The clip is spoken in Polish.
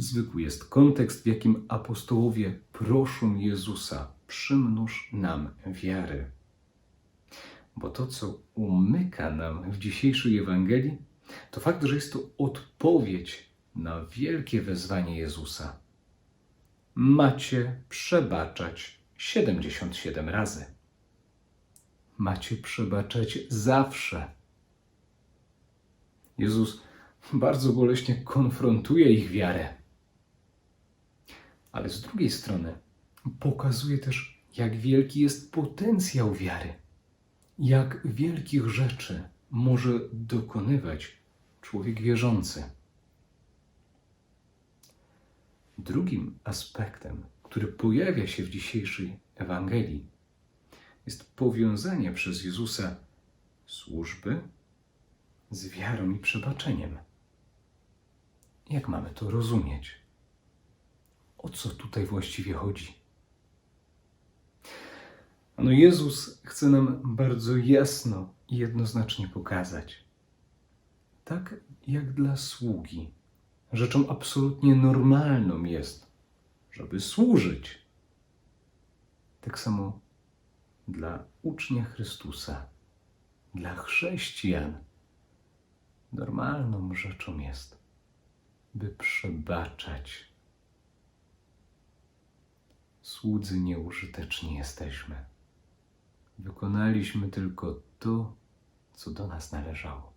Niezwykły jest kontekst, w jakim apostołowie proszą Jezusa: przymnóż nam wiary. Bo to, co umyka nam w dzisiejszej Ewangelii, to fakt, że jest to odpowiedź na wielkie wezwanie Jezusa. Macie przebaczać 77 razy. Macie przebaczać zawsze. Jezus bardzo boleśnie konfrontuje ich wiarę. Ale z drugiej strony pokazuje też, jak wielki jest potencjał wiary, jak wielkich rzeczy może dokonywać człowiek wierzący. Drugim aspektem, który pojawia się w dzisiejszej Ewangelii, jest powiązanie przez Jezusa służby z wiarą i przebaczeniem. Jak mamy to rozumieć? O co tutaj właściwie chodzi? No, Jezus chce nam bardzo jasno i jednoznacznie pokazać, tak jak dla sługi, rzeczą absolutnie normalną jest, żeby służyć. Tak samo dla ucznia Chrystusa, dla chrześcijan, normalną rzeczą jest, by przebaczać. Słudzy nieużyteczni jesteśmy. Wykonaliśmy tylko to, co do nas należało.